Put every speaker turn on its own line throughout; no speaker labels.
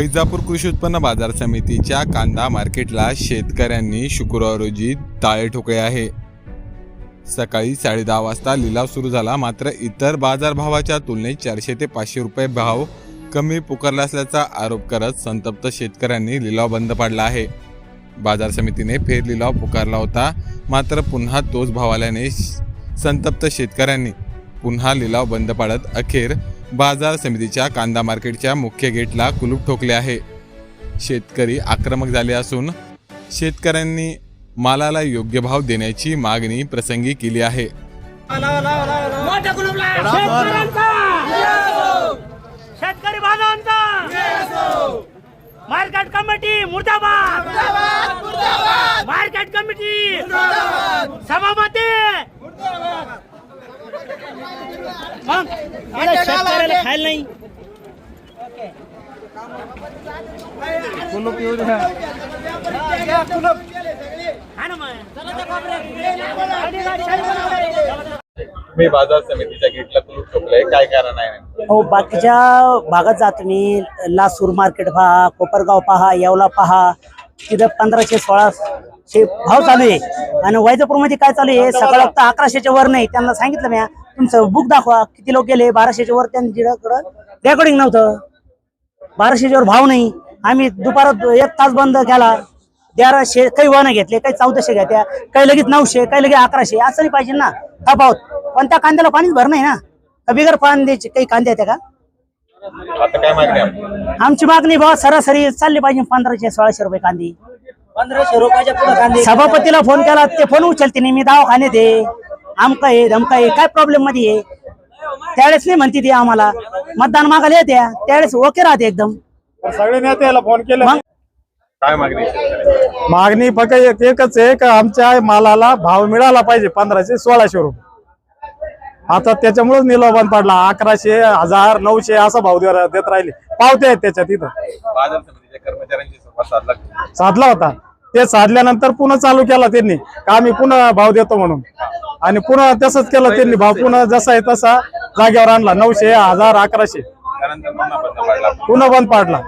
वैजापूर कृषी उत्पन्न बाजार समितीच्या कांदा मार्केटला शेतकऱ्यांनी शुक्रवार रोजी ताळे ठोकळे आहे. सकाळी साडेदहा वाजता लिलाव सुरू झाला. मात्र इतर बाजारभावाच्या तुलनेत चारशे ते पाचशे रुपये भाव कमी पुकारला असल्याचा आरोप करत संतप्त शेतकऱ्यांनी लिलाव बंद पाडला आहे. बाजार समितीने फेर लिलाव पुकारला होता. मात्र पुन्हा तोच भाव आल्याने श- संतप्त शेतकऱ्यांनी पुन्हा लिलाव बंद पाडत अखेर बाजार समितीच्या कांदा मार्केटच्या मुख्य गेटला कुलूप ठोकले आहे. शेतकरी आक्रमक झाले असून शेतकऱ्यांनी मालाला योग्य भाव देण्याची मागणी प्रसंगी केली आहे.
शेतकरी बांधवांचा! मार्केट कमिटी मुर्दाबाद! Market committee! सभापती! शेतकऱ्याला खायला नाही. हा ना मग.
मी बाजार समितीच्या गेटला कुलूप ठोकलंय. काय कारण आहे
हो बाकीच्या भागात जा तुम्ही लासूर मार्केट पहा कोपरगाव पहा येवला पहा. तिथं पंधराशे सोळाशे भाव चालू आहे. आणि वैजापूरमध्ये काय चालू आहे? सकाळ फक्त अकराशेच्या वर नाही. त्यांना सांगितलं मी तुमचं बुक दाखवा. किती लोक गेले? बाराशेच्या वर त्यांच्याकडं रेकॉर्डिंग नव्हतं. बाराशेच्या वर भाव नाही. आम्ही दुपारात एक तास बंद केला. तेराशे काही वाहनं घेतले काही चौदाशे घेत्या काही लगेच नऊशे काही लगेच अकराशे. असं नाही पाहिजे ना. तफावत. पण त्या कांद्याला पाणीच भर नाही ना. का बिगर पाणी द्यायचे काही कांदे येते का?
आता काय मागणी आहे?
आमची मागणी भाव सरासरी चालली पाहिजे पंधराशे सोळाशे रुपये कांदी.
पंधराशे रुपयाच्या
सभापतीला फोन केला ते फोन उचलते नाही. मी दवाखान्यात आहे. आमका आहे धमका आहे काय प्रॉब्लेममध्ये आहे? त्यावेळेस नाही म्हणते ती आम्हाला. मतदान मागायला येत्या. त्यावेळेस ओके राहते एकदम.
सगळे नेत्याला फोन केला.
मग?
काय मागणी?
मागणी फक्त एक- एकच आहे का आमच्या मालाला भाव मिळाला पाहिजे पंधराशे सोळाशे रुपये. आता त्याच्यामुळेच बंद पडला. अकराशे हजार नऊशे असा भाव दे- देत राहिले. पावते आहेत त्याच्यात इथं.
बाजार समितीच्या कर्मचाऱ्यांशी संवाद साधला.
साधला होता. ते साधल्यानंतर पुन्हा चालू केला त्यांनी. का आम्ही पुन्हा भाव देतो म्हणून. आणि पुन्हा तसंच केलं त्यांनी. भाव पुन्हा जसा आहे तसा जागेवर आणला. नऊशे हजार अकराशे.
पुन्हा बंद पाडला.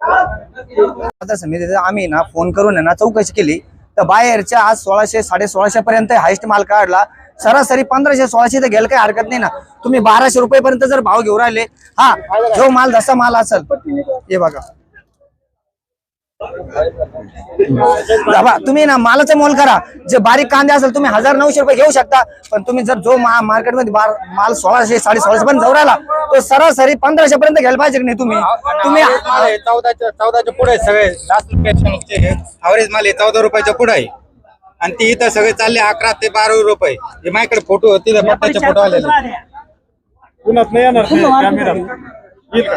आता समितीत आम्ही ना फोन करून आहे ना चौकशी केली. तर बाहेरच्या आज सोळाशे साडे सोळाशे पर्यंत हायस्ट माल काढला. सरासरी पंधराशे सोळाशे तर घ्यायला काही हरकत नाही ना. तुम्ही बाराशे रुपये पर्यंत जर भाव घेऊन राहिले हा जो माल जसा माल असेल हे बघा. बाबा, तुम्ही ना मालाचा मोल करा. जे बारीक कांदे असेल तुम्ही हजार नऊशे रुपये घेऊ शकता. पण तुम्ही जर जो मा- मार्केटमध्ये बार- माल सोळाशे साडे सोळाशे पर्यंत जाऊ राहिला तो सरासरी पंधराशे पर्यंत घ्यायला पाहिजे की नाही तुम्ही? तुम्ही
चौदाच्या चौदाच्या पुढे सगळे. लास्ट ॲव्हरेज माल आहे चौदा रुपयाच्या पुढे आहे. आणि ती इथं सगळे चालले अकरा ते बारा रुपये. हे माझ्याकडे फोटो तिथे पट्ट्याचे फोटो आलेले.
पुन्हा नाही येणार कॅमेरा येईल का?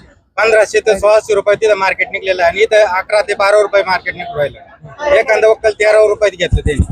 पंधराशे ते सोळाशे रुपये तिथं मार्केट निघलेलं आहे. आणि इथं अकरा ते बारा रुपये मार्केट निघून राहिलं. एखादं वक्कल तेरा रुपयात घेतलं त्यांनी.